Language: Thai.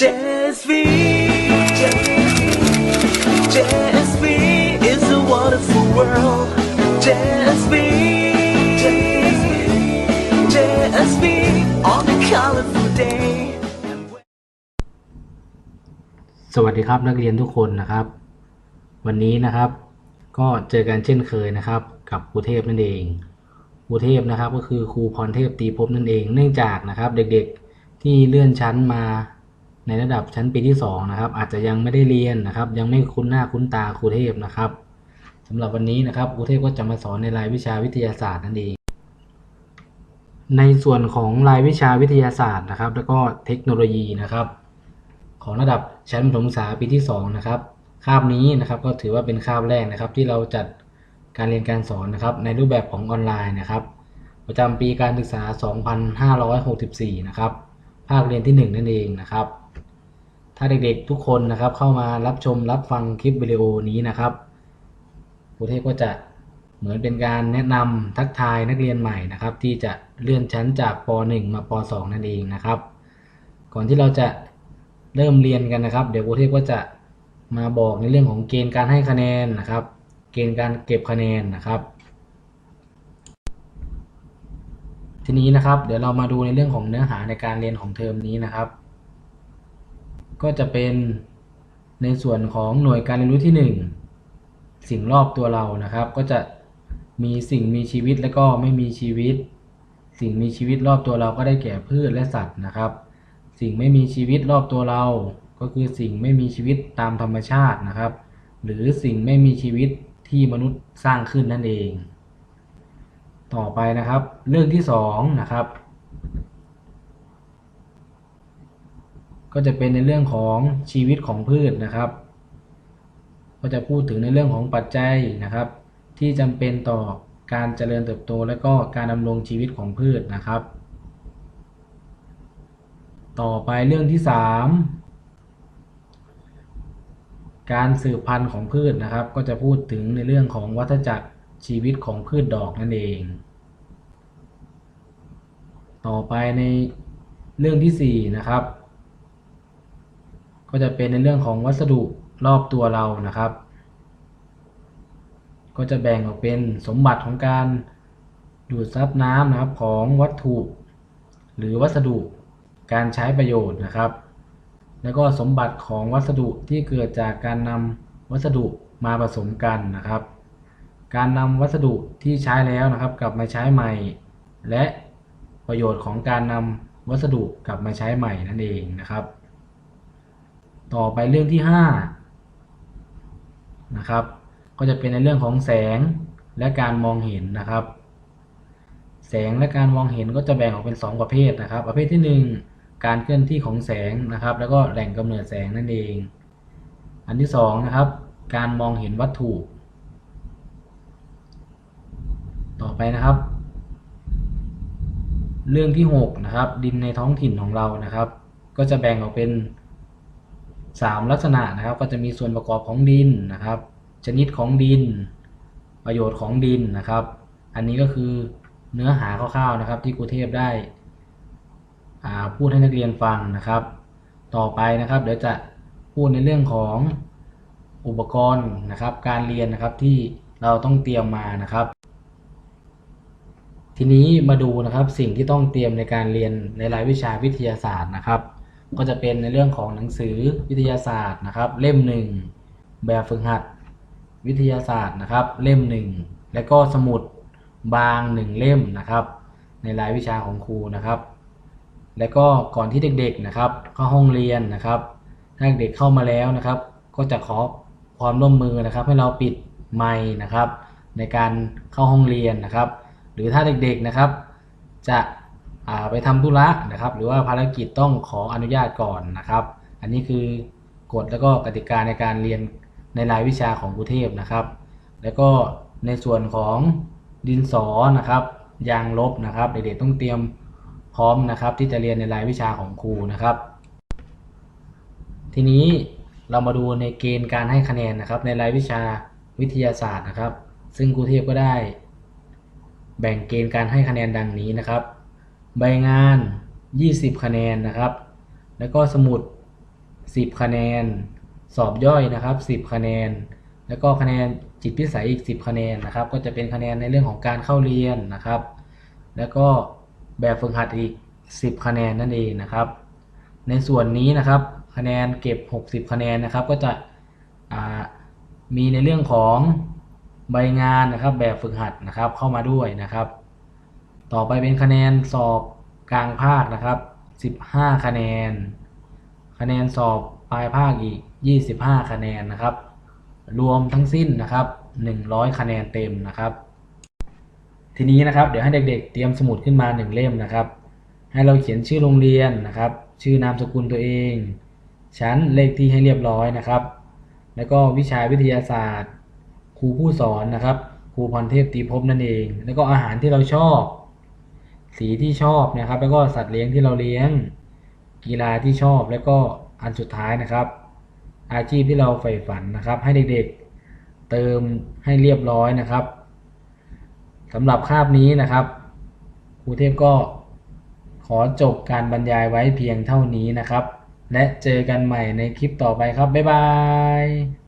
JSV JSV is a wonderful world JSV JSV on a colorful day สวัสดีครับนักเรียนทุกคนนะครับ วันนี้นะครับ ก็เจอกันเช่นเคยนะครับ กับครูเทพนั่นเองครูเทพนะครับก็คือครูพรเทพตีภพนั่นเอง เนื่องจากนะครับ เด็กๆที่เลื่อนชั้นมา ในระดับชั้นปีที่สองนะครับอาจจะยังไม่ได้เรียนนะครับ ยังไม่คุ้นหน้าคุ้นตาครูเทพนะครับสำหรับวันนี้นะครับครูเทพก็จะมาสอนในรายวิชาวิทยาศาสตร์นั่นเองในส่วนของรายวิชาวิทยาศาสตร์นะครับ แล้วก็เทคโนโลยีนะครับ ของระดับชั้นประถมศึกษาปีที่2นะครับคาบนี้นะครับก็ถือว่าเป็นคาบแรกนะครับ ที่เราจัดการเรียนการสอนนะครับ ในรูปแบบของออนไลน์นะครับ ประจำปีการศึกษา 2564 นะครับ ภาคเรียนที่ 1 นั่นเองนะครับ ถ้าเด็กๆทุกคนนะครับ เข้ามารับชมรับฟังคลิปวิดีโอนี้นะครับครูเทพก็จะเหมือนเป็นการแนะนำทักทายนักเรียนใหม่นะครับ ที่จะเลื่อนชั้นจากป .1 มาป .2 นั่นเองนะครับ ก่อนที่เราจะเริ่มเรียนกันนะครับ เดี๋ยวครูเทพก็จะมาบอกในเรื่องของเกณฑ์การให้คะแนนนะครับ เกณฑ์การเก็บคะแนนนะครับ ทีนี้นะครับ เดี๋ยวเรามาดูในเรื่องของเนื้อหาในการเรียนของเทอมนี้นะครับ ก็จะเป็นในส่วนของหน่วยการเรียนรู้ที่ 1 สิ่งรอบตัวเรานะครับ ก็จะมีสิ่งมีชีวิตและก็ไม่มีชีวิต สิ่งมีชีวิตรอบตัวเราก็ได้แก่พืชและสัตว์นะครับ สิ่งไม่มีชีวิตรอบตัวเรา ก็คือสิ่งไม่มีชีวิตตามธรรมชาตินะครับ หรือสิ่งไม่มีชีวิตที่มนุษย์สร้างขึ้นนั่นเอง ต่อไปนะครับ เรื่องที่สองนะครับ ก็จะเป็นในเรื่องของชีวิตของพืชนะครับ ก็จะพูดถึงในเรื่องของปัจจัยนะครับ ที่จำเป็นต่อการเจริญเติบโต และก็การดำรงชีวิตของพืชนะครับ ต่อไปเรื่องที่ 3 การสืบพันธุ์ของพืชนะครับ ก็จะพูดถึงในเรื่องของวัฏจักรชีวิตของพืชดอกนั่นเอง ต่อไปในเรื่องที่ 4 นะครับ ก็จะเป็นในเรื่องของวัสดุรอบตัวเรานะครับ ก็จะแบ่งออกเป็นสมบัติของการดูดซับน้ำนะครับของวัตถุ หรือวัสดุการใช้ประโยชน์นะครับ แล้วก็สมบัติของวัสดุที่เกิดจากการนำวัสดุมาผสมกันนะครับ การนำวัสดุที่ใช้แล้วนะครับ กลับมาใช้ใหม่ และประโยชน์ของการนำวัสดุกลับมาใช้ใหม่นั่นเองนะครับ ต่อไปเรื่องที่5นะครับ ก็จะเป็นในเรื่องของแสงและการมองเห็นนะครับ แสงและการมองเห็นก็จะแบ่งออกเป็น 2 ประเภทนะครับ ประเภทที่ 1 การเคลื่อนที่ของแสงนะครับ แล้วก็แหล่งกำเนิดแสงนั่นเอง อันที่2นะครับการมองเห็นวัตถุ ต่อไปนะครับ เรื่องที่ 6 นะครับ ดินในท้องถิ่นของเรานะครับ ก็จะแบ่งออกเป็น 3 ลักษณะนะครับก็จะมีส่วนประกอบของดินนะครับ ชนิดของดิน ประโยชน์ของดินนะครับ อันนี้ก็คือเนื้อหาคร่าวๆนะครับ ที่ครูเทพได้อ่าพูดให้นักเรียนฟังนะครับ ต่อไปนะครับ เดี๋ยวจะพูดในเรื่องของอุปกรณ์นะครับ การเรียนนะครับที่เราต้องเตรียมมานะครับ ทีนี้มาดูนะครับสิ่งที่ต้องเตรียมในการเรียนในรายวิชาวิทยาศาสตร์นะครับ ก็จะเป็นในเรื่องของหนังสือวิทยาศาสตร์นะครับ เล่มหนึ่งแบบฝึกหัดวิทยาศาสตร์นะครับ เล่มหนึ่งและก็สมุดบางหนึ่งเล่มนะครับ ในรายวิชาของครูนะครับ และก็ก่อนที่เด็กๆนะครับเข้าห้องเรียนนะครับ ถ้าเด็กเข้ามาแล้วนะครับ ก็จะขอความร่วมมือนะครับ ให้เราปิดไมค์นะครับ ในการเข้าห้องเรียนนะครับ หรือถ้าเด็กๆนะครับ จะ ไปทำธุระนะครับ หรือว่าภารกิจต้องขออนุญาตก่อนนะครับ อันนี้คือกฎแล้วก็กติกาในการเรียนในรายวิชาของครูเทพนะครับ แล้วก็ในส่วนของดินสอนะครับ ยางลบนะครับ เด็กๆต้องเตรียมพร้อมนะครับ ที่จะเรียนในรายวิชาของครูนะครับ ทีนี้เรามาดูในเกณฑ์การให้คะแนนนะครับ ในรายวิชาวิทยาศาสตร์นะครับ ซึ่งครูเทพก็ได้ แบ่งเกณฑ์การให้คะแนนดังนี้นะครับ ใบงาน 20 คะแนนนะครับ แล้วก็สมุด 10 คะแนน สอบย่อยนะครับ 10 คะแนน แล้วก็คะแนนจิตพิสัยอีก 10 คะแนนนะครับ ก็จะเป็นคะแนนในเรื่องของการเข้าเรียนนะครับ แล้วก็แบบฝึกหัดอีก 10 คะแนนนั่นเองนะครับ ในส่วนนี้นะครับ คะแนนเก็บ 60 คะแนนนะครับ ก็จะมีในเรื่องของใบงานนะครับ แบบฝึกหัดนะครับเข้ามาด้วยนะครับ ต่อไปเป็นคะแนนสอบกลางภาคนะครับ 15 คะแนน คะแนนสอบปลายภาคอีก 25 คะแนนนะครับ รวมทั้งสิ้นนะครับ 100 คะแนนเต็มนะครับ ทีนี้นะครับเดี๋ยวให้เด็กๆ เตรียมสมุดขึ้นมาหนึ่งเล่มนะครับ ให้เราเขียนชื่อโรงเรียนนะครับ ชื่อนามสกุลตัวเอง ชั้นเลขที่ให้เรียบร้อยนะครับ แล้วก็วิชาวิทยาศาสตร์ ครูผู้สอนนะครับ ครูพรเทพตรีภพนั่นเอง แล้วก็อาหารที่เราชอบ สีที่ชอบนะครับ แล้วก็สัตว์เลี้ยงที่เราเลี้ยง กีฬาที่ชอบแล้วก็อันสุดท้ายนะครับ อาชีพที่เราใฝ่ฝันนะครับ ให้เด็กๆเติมให้เรียบร้อยนะครับสำหรับคาบนี้นะครับครูเทพก็ขอจบการบรรยายไว้เพียงเท่านี้นะครับ และเจอกันใหม่ในคลิปต่อไปครับ บ๊ายบาย